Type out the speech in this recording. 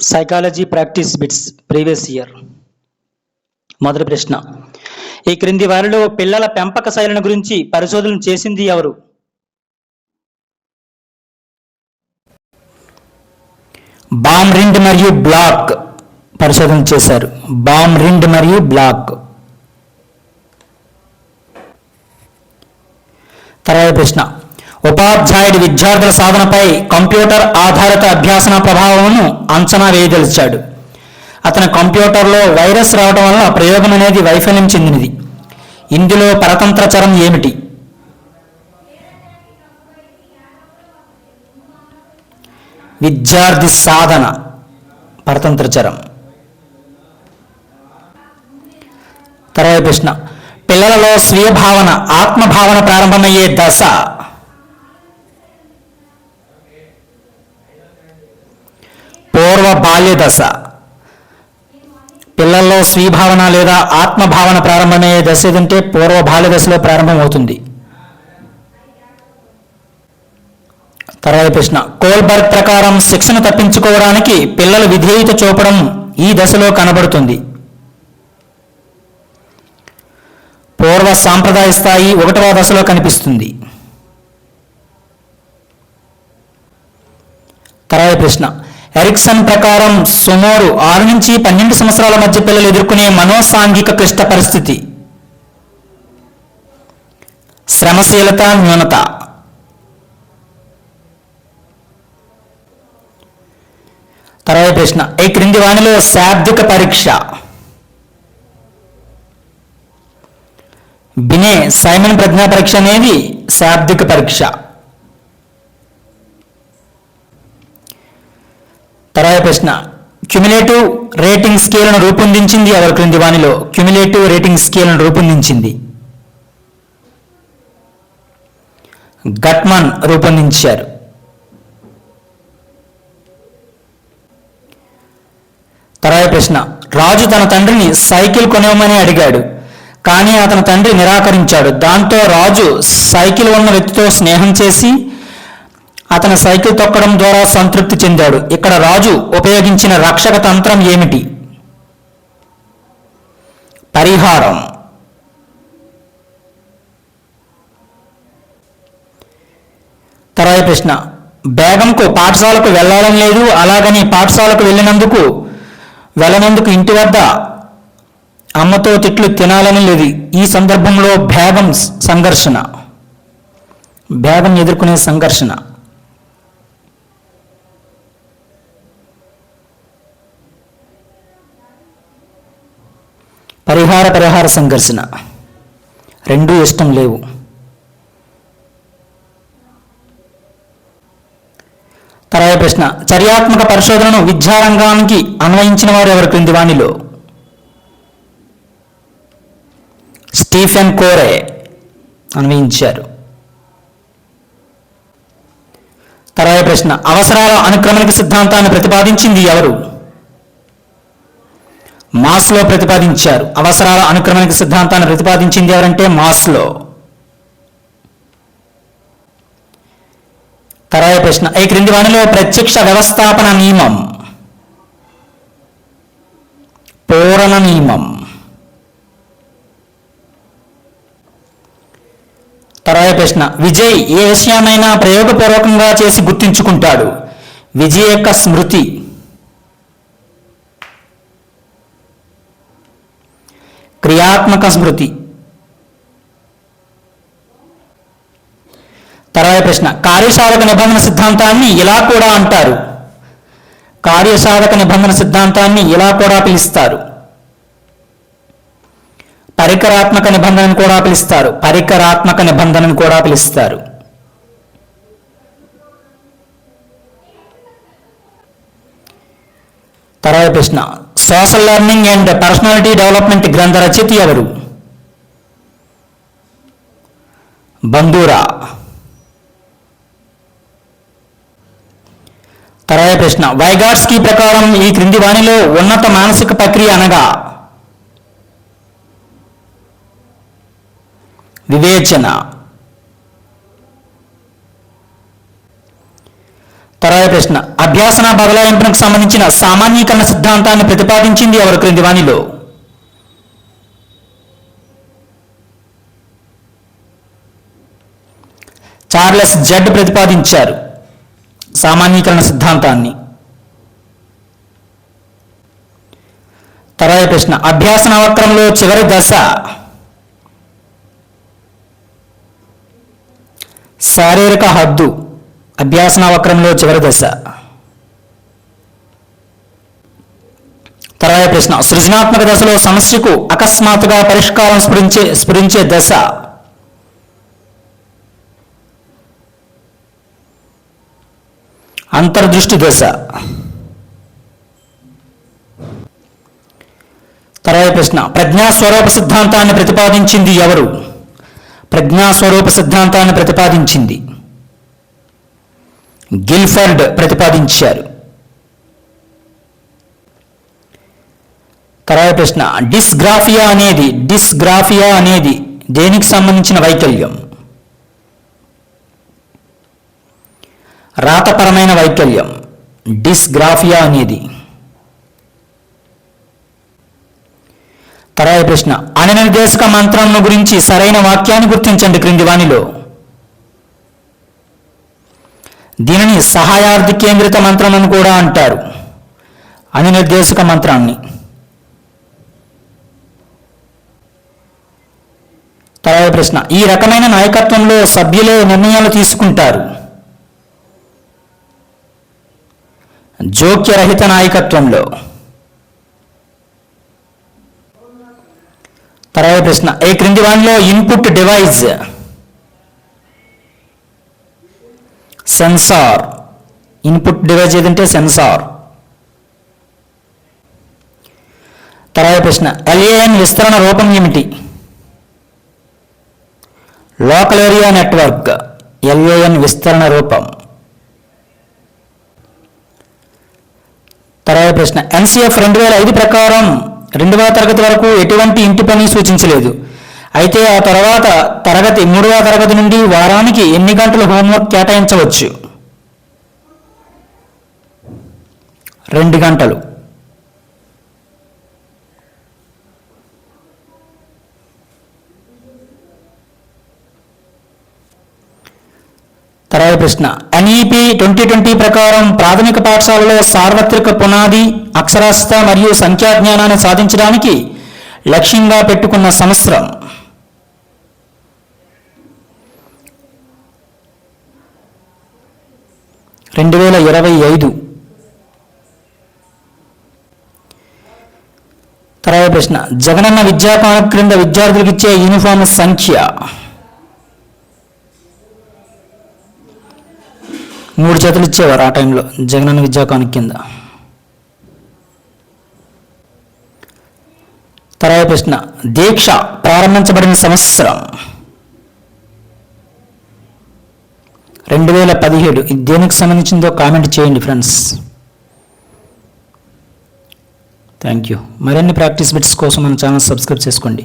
Psychology practice bits previous year మొదటి ప్రశ్న. ఈ క్రింది వారిలో పిల్లల పెంపక శైలిని గురించి పరిశోధన చేసింది ఎవరు? బామ్ రిండ్ మరియు బ్లాక్ పరిశోధన చేశారు. బామ్ రిండ్ మరియు బ్లాక్. తర్వాత ప్రశ్న. ఉపాధ్యాయుడి విద్యార్థుల సాధనపై కంప్యూటర్ ఆధారిత అభ్యాసన ప్రభావమును అంచనా వేయదలిచాడు. అతని కంప్యూటర్లో వైరస్ రావడం వల్ల ప్రయోగం అనేది వైఫల్యం చెందినది. ఇందులో పరతంత్ర చరం ఏమిటి? విద్యార్థి సాధన పరతంత్ర చరం. తర్వాత ప్రశ్న. పిల్లలలో స్వీయ భావన ఆత్మభావన ప్రారంభమయ్యే దశ పూర్వ బాల్య దశ పిల్లల్లో స్వీభావన లేదా ఆత్మభావన ప్రారంభమయ్యే దశ ఏదంటే పూర్వ బాల్య దశలో ప్రారంభమవుతుంది. తర్వాత ప్రశ్న కోల్బర్గ్ ప్రకారం శిక్షణ తప్పించుకోవడానికి పిల్లలు విధేయత చూపడం ఈ దశలో కనబడుతుంది. పూర్వ సాంప్రదాయ స్థాయి ఒకటవ దశలో కనిపిస్తుంది. తర్వాత ప్రశ్న ఎరిక్సన్ ప్రకారం సుమారు ఆరు నుంచి పన్నెండు సంవత్సరాల మధ్య పిల్లలు ఎదుర్కొనే మనోసాంఘిక క్లిష్ట పరిస్థితి. శ్రమశీలత న్యూనత. తర్వాత ప్రశ్న ఈ క్రింది వాణిలో శాబ్దిక పరీక్ష. బినే సైమన్ ప్రజ్ఞా పరీక్ష అనేది శాబ్దిక పరీక్ష. తర్వాత ప్రశ్న. క్యుములేటివ్ రేటింగ్ స్కేల్ను రూపొందించింది ఎవరి? క్రింది వానిలో క్యుములేటివ్ రేటింగ్ స్కేల్ను రూపొందించింది. గట్మన్ రూపొందించారు. తర్వాత ప్రశ్న. రాజు తన తండ్రిని సైకిల్ కొనివ్వమని అడిగాడు. కానీ అతని తండ్రి నిరాకరించాడు. దాంతో రాజు సైకిల్ ఉన్న వ్యక్తితో స్నేహం చేసి అతని సైకిల్ తొక్కడం ద్వారా సంతృప్తి చెందాడు. ఇక్కడ రాజు ఉపయోగించిన రక్షక తంత్రం ఏమిటి? పరిహారం. తర్వాత ప్రశ్న. బేగంకు పాఠశాలకు వెళ్ళాలని లేదు అలాగని పాఠశాలకు వెళ్ళినందుకు వెళ్ళనందుకు ఇంటి వద్ద అమ్మతో తిట్లు తినాలని లేదు. ఈ సందర్భంలో భేగం సంఘర్షణ. భేగం ఎదుర్కొనే సంఘర్షణ. పరిహార పరిహార సంఘర్షణ. రెండూ ఇష్టం లేవు. తర్వాత ప్రశ్న చర్యాత్మక పరిశోధనను విద్యారంగానికి అన్వయించిన వారు ఎవరు? క్రింది వాణిలో. స్టీఫెన్ కోరే అన్వయించారు. తర్వాత ప్రశ్న అవసరాల అనుక్రమణిక సిద్ధాంతాన్ని ప్రతిపాదించింది ఎవరు? మాస్లో ప్రతిపాదించారు. అవసరాల అనుక్రమణిక సిద్ధాంతాన్ని ప్రతిపాదించింది ఎవరంటే మాస్లో. తర్వాత ప్రశ్న. ఈ క్రింది వానిలో ప్రత్యక్ష వ్యవస్థాపన నియమం? పూరణ నియమం. తర్వాత ప్రశ్న. విజయ్ ఏ విషయాన్నైనా ప్రయోగపూర్వకంగా చేసి గుర్తించుకుంటాడు. విజయ్ యొక్క స్మృతి. క్రియాత్మక స్మృతి. తర్వాత ప్రశ్న కార్యసాధక నిబంధన సిద్ధాంతాన్ని ఇలా కూడా అంటారు. కార్యసాధక నిబంధన సిద్ధాంతాన్ని ఇలా కూడా పిలుస్తారు. పరికరాత్మక నిబంధనను కూడా పిలుస్తారు. పరికరాత్మక నిబంధనను కూడా పిలుస్తారు. తర్వాత ప్రశ్న social learning and personality development గ్రంథ రచయిత ఎవరు? బందూరా తర్వాత ప్రశ్న వైగాట్స్కీ ప్రకారం ఈ క్రింది వాణిలో ఉన్నత మానసిక ప్రక్రియ అనగా? వివేచన. తర్వాత ప్రశ్న అభ్యాసన బదలాయింపునకు సంబంధించిన సామాన్యీకరణ సిద్ధాంతాన్ని ప్రతిపాదించింది ఎవరు క్రింది వాణిలో చార్లెస్ జడ్ ప్రతిపాదించారు సామాన్యీకరణ సిద్ధాంతాన్ని. తర్వాత ప్రశ్న అభ్యాసన వక్రంలో చివరి దశ. శారీరక హద్దు అభ్యాసన వక్రంలో చివరి దశ. ఇరవై ప్రశ్న. సృజనాత్మక దశలో సమస్యకు అకస్మాత్తుగా పరిష్కారం స్ఫురించే స్ఫురించే దశ. అంతర్దృష్టి దశ. తర్వాత ప్రశ్న. ప్రజ్ఞాస్వరూప సిద్ధాంతాన్ని ప్రతిపాదించింది ఎవరు? ప్రజ్ఞాస్వరూప సిద్ధాంతాన్ని ప్రతిపాదించింది. గిల్ఫర్డ్ ప్రతిపాదించారు తర్వాత ప్రశ్న. డిస్గ్రాఫియా అనేది డిస్గ్రాఫియా అనేది దేనికి సంబంధించిన వైకల్యం? రాతపరమైన వైకల్యం. డిస్గ్రాఫియా అనేది. తర్వాత ప్రశ్న. అనిర్దేశక మంత్రం గురించి సరైన వాక్యాన్ని గుర్తించండి క్రింది వాణిలో. దీనిని సహాయార్థి కేంద్రిత మంత్రం అని కూడా అంటారు. అనిర్దేశక మంత్రాన్ని. తర్వాత ప్రశ్న. ఈ రకమైన నాయకత్వంలో సభ్యులే నిర్ణయాలు తీసుకుంటారు. జోక్యరహిత నాయకత్వంలో. తర్వాత ప్రశ్న. ఏ క్రింది వానిలో input device sensor input device ఏదంటే సెన్సార్ తర్వాత ప్రశ్న. ఎల్ఏఎన్ విస్తరణ రూపం ఏమిటి? లోకల్ ఏరియా నెట్వర్క్ ఎల్ఏఎన్ విస్తరణ రూపం. తర్వాత ప్రశ్న ఎన్సీఎఫ్ రెండు వేల ఐదు ప్రకారం రెండవ తరగతి వరకు ఎటువంటి ఇంటి పని సూచించలేదు. అయితే ఆ తర్వాత తరగతి మూడవ తరగతి నుండి వారానికి ఎన్ని గంటలు హోంవర్క్ కేటాయించవచ్చు? రెండు గంటలు. తర్వాత ప్రశ్న. ఎన్ఈపి ట్వంటీ ట్వంటీ ప్రకారం ప్రాథమిక పాఠశాలలో సార్వత్రిక పునాది అక్షరాస్యత మరియు సంఖ్యా జ్ఞానాన్ని సాధించడానికి లక్ష్యంగా పెట్టుకున్న సంవత్సరం. రెండు వేల ఇరవై ఐదు. తర్వాత ప్రశ్న. జగనన్న విద్యాకాల క్రింద విద్యార్థులకు ఇచ్చే యూనిఫామ్ సంఖ్య. మూడు చేతులు ఇచ్చేవారు ఆ టైంలో జగనన్న విద్యాకానికి కింద. తర్వాత ప్రశ్న దీక్ష ప్రారంభించబడిన సంవత్సరం. రెండు వేల పదిహేడు ఇది దేనికి సంబంధించిందో కామెంట్ చేయండి ఫ్రెండ్స్. థ్యాంక్ యూ మరిన్ని ప్రాక్టీస్ బిట్స్ కోసం మన ఛానల్ సబ్స్క్రైబ్ చేసుకోండి.